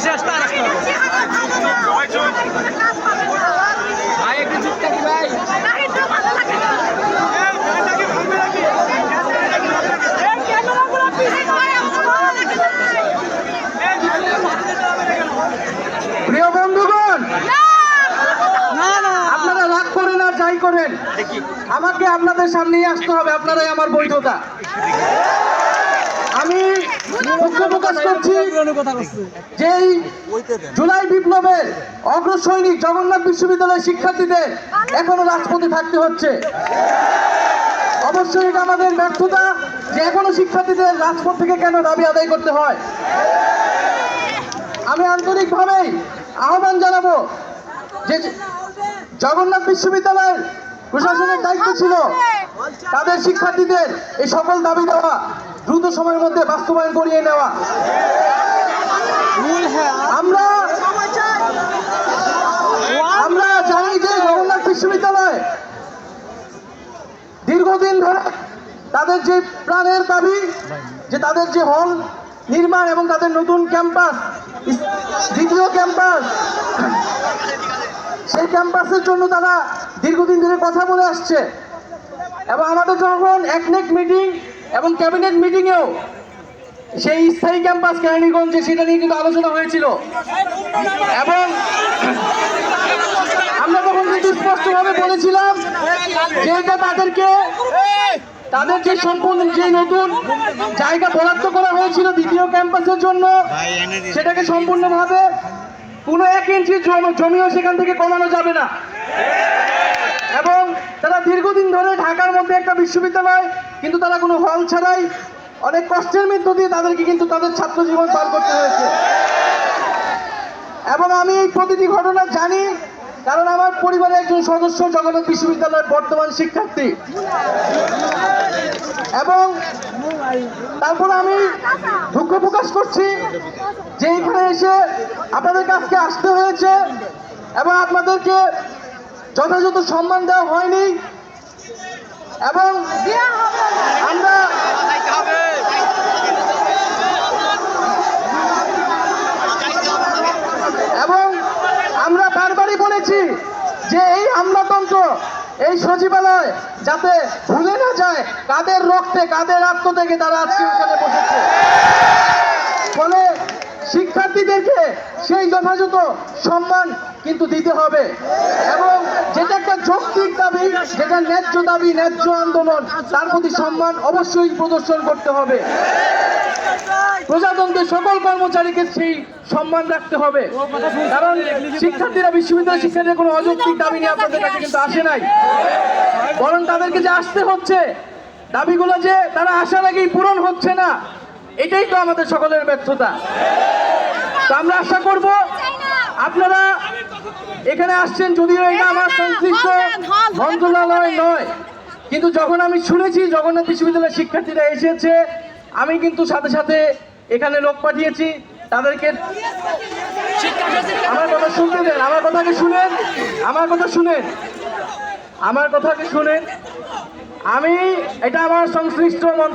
শেষ তার ভাই একটু চুপ থাকি ভাই। প্রিয় বন্ধুগণ আপনারা রাগ করেন আর যাই করেন। আমাকে আপনাদের সামনেই আসতে হবে আপনারাই আমার বৈধতা আমি দুঃখ প্রকাশ করছি যে জুলাই অগ্রসৈনিক জগন্নাথ শিক্ষার্থীদের এখনও রাজপথে থাকতে হচ্ছে। অবশ্যই আমাদের শিক্ষার্থীদের রাজপথ থেকে কেন দাবি আদায় করতে হয়। আমি আন্তরিকভাবেই আহ্বান জানাব যে জগন্নাথ বিশ্ববিদ্যালয়ের প্রশাসনের দায়িত্ব ছিল তাদের শিক্ষার্থীদের এই সকল দাবি দেওয়া। দ্রুত সময়ের মধ্যে বাস্তবায়ন করিয়ে নেওয়া। আমরা আমরা জানি যে জগন্নাথ বিশ্ববিদ্যালয় দীর্ঘদিন ধরে তাদের যে প্রাণের দাবি, যে তাদের যে হল নির্মাণ এবং তাদের নতুন ক্যাম্পাস দ্বিতীয় ক্যাম্পাস, সেই ক্যাম্পাসের জন্য তারা দীর্ঘদিন ধরে কথা বলে আসছে। এবং আমাদের যখন একনেক মিটিং এবং ক্যাবিনেট মিটিংয়েও সেই স্থায়ী ক্যাম্পাস কেরানীগঞ্জে সেটা নিয়ে কিন্তু আলোচনা হয়েছিল। এবং আমরা তখন কিন্তু স্পষ্টভাবে বলেছিলাম যে এটা তাদেরকে, তাদের যে সম্পূর্ণ, যে নতুন জায়গা বরাদ্দ করা হয়েছিল দ্বিতীয় ক্যাম্পাসের জন্য, সেটাকে সম্পূর্ণভাবে কোনো এক ইঞ্চি জমিও সেখান থেকে কমানো যাবে না। এবং তারা দীর্ঘদিন ধরে ঢাকার মধ্যে একটা বিশ্ববিদ্যালয় কিন্তু তারা কোনো হল ছাড়াই অনেক কষ্টের মধ্য দিয়ে তাদেরকে কিন্তু তাদের ছাত্র জীবন পার করতে হয়েছে। এবং আমি এই প্রতিটি ঘটনা জানি, কারণ আমার পরিবারের একজন সদস্য জগন্নাথ বিশ্ববিদ্যালয়ের বর্তমান শিক্ষার্থী। এবং তারপর আমি দুঃখ প্রকাশ করছি যে এখানে এসে আপনাদের কাছকে আসতে হয়েছে এবং আপনাদেরকে যথাযথ সম্মান দেওয়া হয়নি। এবং আমরা এবং আমরা বারবারই বলেছি যে এই আমলাতন্ত্র এই সচিবালয় যাতে ভুলে না যায়, কাদের রক্তে, কাদের আত্ম থেকে তারা আজকে এখানে বসেছে। ফলে শিক্ষার্থীদেরকে সেই যথাযথ সম্মান কিন্তু দিতে হবে। এবং যেটা একটা যৌক্তিক দাবি যেটা ন্যায্য দাবি, ন্যায্য আন্দোলন, তার প্রতি সম্মান অবশ্যই প্রদর্শন করতে হবে। প্রজাতন্ত্রের সকল কর্মচারীকে সেই সম্মান রাখতে হবে। কারণ শিক্ষার্থীরা বিশ্ববিদ্যালয় শিক্ষার্থীদের কোনো অযৌক্তিক দাবি নিয়ে আপনাদের কাছে কিন্তু আসে নাই। বরং তাদেরকে যে আসতে হচ্ছে, দাবিগুলো যে তারা আসার আগেই পূরণ হচ্ছে না, এটাই তো আমাদের সকলের ব্যর্থতা। তো আমরা আশা করব, আপনারা এখানে আসছেন যদিও এটা আমার সংশ্লিষ্ট মন্ত্রণালয় নয়। কিন্তু যখন আমি শুনেছি জগন্নাথ বিশ্ববিদ্যালয়ের শিক্ষার্থীরা এসেছে আমি কিন্তু সাথে সাথে এখানে লোক পাঠিয়েছি তাদেরকে আমার কথা শুনতে দেন আমার কথাকে শুনেন আমার কথা শুনেন আমার কথাকে শুনেন। আমি এটা আমার সংশ্লিষ্ট মন্ত্র